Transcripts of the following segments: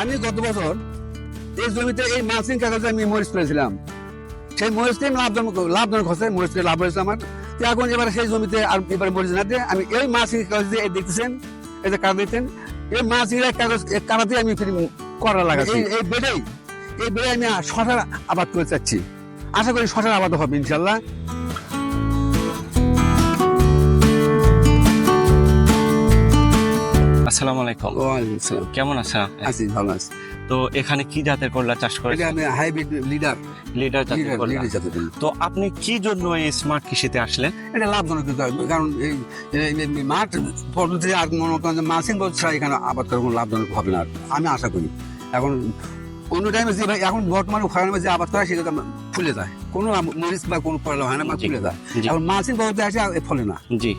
আমি গত বছর এই জমিতে এই মালচিং কাগজে আমি মরিচ করেছিলাম সেই মরিচকে আমি লাভজনক লাভজনক হচ্ছে, মরিচকে লাভ হয়েছে আমার। এখন এবার সেই জমিতে আর এবার মরিচ না দিয়ে আমি এই মালচিং কাগজ দিয়ে দেখতেছেন, এই যে কাগজ দেখছেন এই মালচিং কাগজ কাগজে আমি করা লাগাচ্ছি। এই বেডেই এই বেডে আমি শশার আবাদ করে চাচ্ছি। আশা করি শশার আবাদ হবে, ইনশাল্লাহ। আসসালামু আলাইকুম। ওয়ালাইকুম আসসালাম। কেমন আছেন আছি ভালো আছি। তো এখানে কি জাতের করলা চাষ করেছেন আমি হাইব্রিড লিডার লিডার জাতের করলা। তো আপনি কি জন্য এই স্মার্ট কৃষিতে আসলেন? এটা লাভজনক কারণ এই মাঠ পদ্ধতি আর মনে করেন মাসিং বছর এখানে আবাদ করা কোনো লাভজনক হবে না আমি আশা করি। এখন অন্য টাইমে যে ভাই এখন বর্তমানে খরার যে আবাদ করা সেটা ফুলে যায়। কোনো মরিচ বা কোনো ফল হয় না ফুলে যায়। এখন মাসিং পদ্ধতি আসে ফলে না। জি।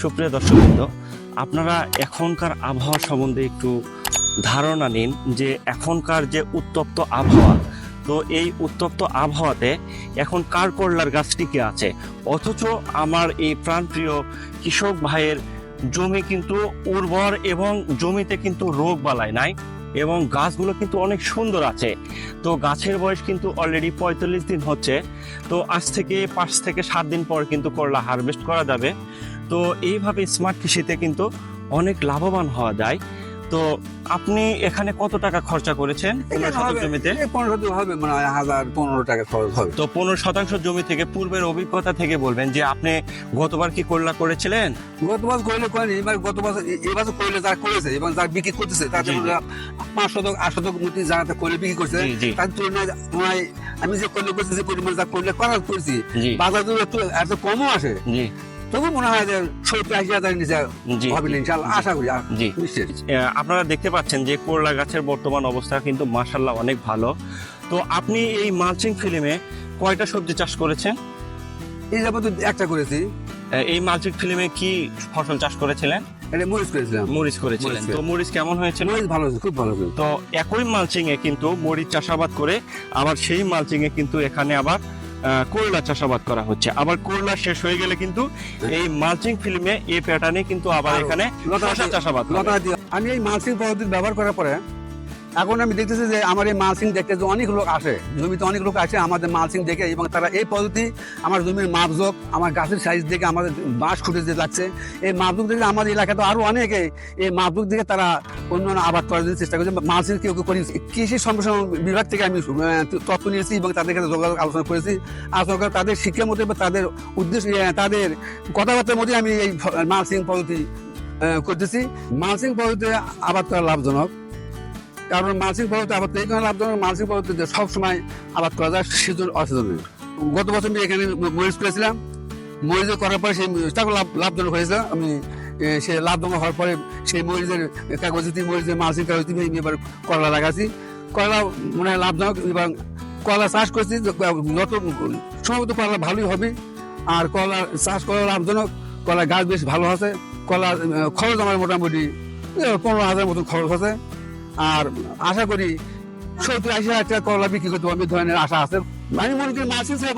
সুপ্রিয় দর্শকবৃন্দ আপনারা এখনকার আবহাওয়া সম্বন্ধে একটু ধারণা নিন যে এখনকার যে উত্তপ্ত আবহাওয়া, তো এই উত্তপ্ত আবহাওয়াতে এখন কার করলার গাছ টিকে আছে? অথচ আমার এই প্রাণপ্রিয় কৃষক ভাইয়ের জমি কিন্তু উর্বর এবং জমিতে কিন্তু রোগ বালাই নাই এবং গাছগুলো কিন্তু অনেক সুন্দর আছে। তো গাছের বয়স কিন্তু অলরেডি পঁয়তাল্লিশ দিন হচ্ছে, তো আজ থেকে পাঁচ থেকে সাত দিন পর কিন্তু করলা হারভেস্ট করা যাবে। তো এইভাবে স্মার্ট কৃষিতে কিন্তু অনেক লাভবান হওয়া যায়। তো আপনি এখানে কত টাকা খরচা করেছেন? জমিতে? পনেরো হবে মানে হাজার পনেরো টাকা খরচ হবে। তো পনেরো শতাংশ জমি থেকে পূর্বের অভিজ্ঞতা থেকে বলবেন যে আপনি গতবার কি করলা করেছিলেন? গত বছর করলে করেনি এবার গত বছর এ- এবছর করলে যারা করেছে এবং যারা বিক্রি করতেছে জি। পাঁচ শতক আট শতক যারা করলে বিক্রি করছে। তার তুলনায় আমি যে করলে করছি যে পরিমাণ যা করলে করার করছি বাজার এত কমও আসে। তবু মনে হয় যে সত্তর আশি নিচে করি জি। আপনারা দেখতে পাচ্ছেন যে করলা গাছের বর্তমান অবস্থা কিন্তু মার্শাল্লাহ অনেক ভালো। তো আপনি এই মালচিং ফিল্মে কয়টা সবজি চাষ করেছেন? এই যাবত একটা করেছি। এই মালচিং ফিল্মে কি ফসল চাষ করেছিলেন? মরিচ করেছিলাম। মরিচ করেছিলেন। তো মরিচ কেমন হয়েছিল? মরিচ ভালো হয়েছে খুব ভালো হয়েছে। তো একই মালচিং এ কিন্তু মরিচ চাষাবাদ করে আবার সেই মালচিং এ কিন্তু এখানে আবার করলা চাষাবাদ করা হচ্ছে। আবার করলা শেষ হয়ে গেলে কিন্তু এই মালচিং ফিল্মে এই প্যাটার্নে কিন্তু আবার এখানে চাষাবাদ আমি এই মালচিং পদ্ধতি ব্যবহার করার পরে এখন আমি দেখতেছি যে আমার এই মালসিং দেখতে যে অনেক লোক আসে, জমিতে অনেক লোক আসে আমাদের মালসিং দেখে এবং তারা এই পদ্ধতি আমার জমির মাপজোক, আমার গাছের সাইজ দেখে আমাদের বাঁশ খুঁটে যে যাচ্ছে, এই মাপজোক দেখে আমাদের এলাকাতে আরও অনেকে এই মাপজোক দেখে তারা অন্য আবাদ করার জন্য চেষ্টা করছে। মালসিং কেউ কেউ করি কৃষি সম্প্রসারণ বিভাগ থেকে আমি তথ্য নিয়েছি এবং তাদের কাছে যোগাযোগ আলোচনা করেছি। আলোচনা করে তাদের শিক্ষার মধ্যে বা তাদের উদ্দেশ্য তাদের কথাবার্তার মধ্যে আমি এই মালসিং পদ্ধতি করতেছি। মালসিং পদ্ধতিতে আবাদ করা লাভজনক। কারণ মালসিং পদ্ধতি আবাদ এই কারণে লাভজনক মালসিং পদ্ধতিতে সবসময় আবাদ করা যায় সেজন অসেজনে গত বছর আমি এখানে মরিচ করেছিলাম মরিচ করার পরে সেই মরিচটাও লাভ, লাভজনক হয়েছে। আমি সে লাভজনক হওয়ার পরে সেই মরিচের কাগজ মরিচের মালসিং কাগজ আমি এবার করলা লাগাচ্ছি। করলা মনে হয় লাভজনক, এবং কলা চাষ করেছি, যত সম্ভবত করলা ভালোই হবে। আর কলা চাষ করা লাভজনক। কলা গাছ বেশ ভালো আছে। কলা খরচ আমার মোটামুটি পনেরো হাজার মতন খরচ আছে। আর আশা করি সত্তর আশি হাজার টাকা করলা বিক্রি করতে পারবে, ধরনের আশা আছে। আমি মনে করি মাছি ছাড়া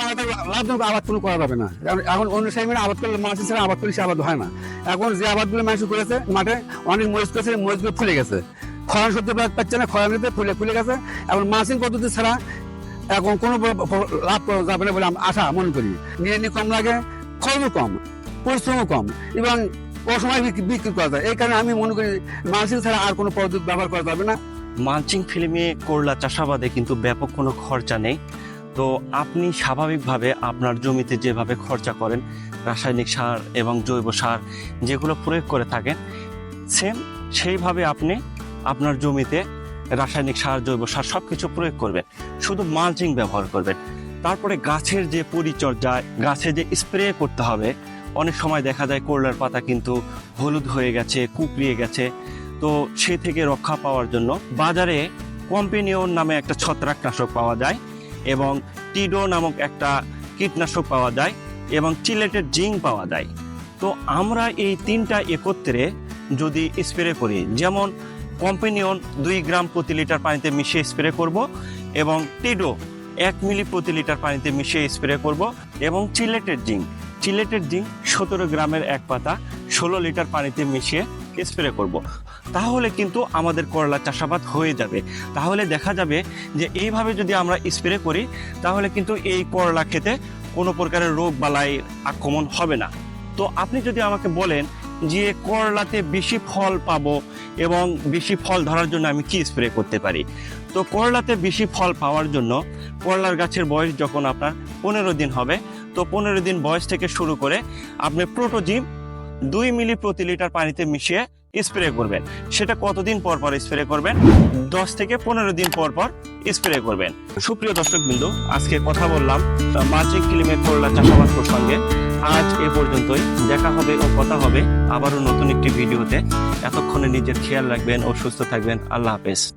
লাভজনক আবাদ কোনো করা যাবে না। এখন অন্য সময় আবাদ করলে মাছি ছাড়া আবাদ করলে সে আবাদ হয় না। এখন যে আবাদগুলো মানুষ করেছে মাঠে, অনেক মরিচ করেছে মরিচগুলো ফুলে গেছে। খরান সত্যি পাচ্ছে না খরান ফুলে ফুলে গেছে। এখন মাছিং পদ্ধতি ছাড়া এখন কোনো লাভ করা যাবে না বলে আশা মনে করি। নিয়ে কম লাগে, খরচও কম, পরিশ্রমও কম। এবং অসময় বিক্রি করা যায়। এই কারণে আমি মনে করি মাছিং ছাড়া আর কোনো পদ্ধতি ব্যবহার করা যাবে না। মালচিং ফিল্মে করলা চাষাবাদে কিন্তু ব্যাপক কোনো খরচা নেই। তো আপনি স্বাভাবিকভাবে আপনার জমিতে যেভাবে খরচা করেন, রাসায়নিক সার এবং জৈব সার যেগুলো প্রয়োগ করে থাকেন সেম সেইভাবে আপনি আপনার জমিতে রাসায়নিক সার, জৈব সার সব কিছু প্রয়োগ করবেন। শুধু মালচিং ব্যবহার করবেন। তারপরে গাছের যে পরিচর্যা, গাছে যে স্প্রে করতে হবে অনেক সময় দেখা যায় করলার পাতা কিন্তু হলুদ হয়ে গেছে, কুকড়িয়ে গেছে। তো সে থেকে রক্ষা পাওয়ার জন্য বাজারে কম্পেনিয়ন নামে একটা ছত্রাকনাশক পাওয়া যায় এবং টিডো নামক একটা কীটনাশক পাওয়া যায় এবং চিলেটেড জিঙ্ক পাওয়া যায়। তো আমরা এই তিনটা একত্রে যদি স্প্রে করি, যেমন কম্পেনিয়ন দুই গ্রাম প্রতি লিটার পানিতে মিশিয়ে স্প্রে করব এবং টিডো এক মিলি প্রতি লিটার পানিতে মিশিয়ে স্প্রে করব এবং চিলেটেড জিঙ্ক। চিলেটেড জিঙ্ক সতেরো গ্রামের এক পাতা ষোলো লিটার পানিতে মিশিয়ে স্প্রে করব। তাহলে কিন্তু আমাদের করলা চাষাবাদ হয়ে যাবে। তাহলে দেখা যাবে যে এইভাবে যদি আমরা স্প্রে করি, তাহলে কিন্তু এই করলা খেতে কোনো প্রকারের রোগ বালাই আক্রমণ হবে না। তো আপনি যদি আমাকে বলেন যে করলাতে বেশি ফল পাবো এবং বেশি ফল ধরার জন্য আমি কি স্প্রে করতে পারি? তো করলাতে বেশি ফল পাওয়ার জন্য করলার গাছের বয়স যখন আপনার পনেরো দিন হবে তো পনেরো দিন বয়স থেকে শুরু করে আপনি প্রোটোজিম দুই মিলি প্রতি লিটার পানিতে মিশিয়ে স্প্রে করবেন। সেটা কতদিন পর পর স্প্রে করবেন? দশ থেকে পনেরো দিন পর পর স্প্রে করবেন। সুপ্রিয় দর্শক বিন্দু, আজকে কথা বললাম মাঝে কিলিমে করলা চাষাবাদ প্রসঙ্গে। আজ এ পর্যন্তই। দেখা হবে ও কথা হবে আবারও নতুন একটি ভিডিওতে। এতক্ষণে নিজের খেয়াল রাখবেন ও সুস্থ থাকবেন। আল্লাহ হাফেজ।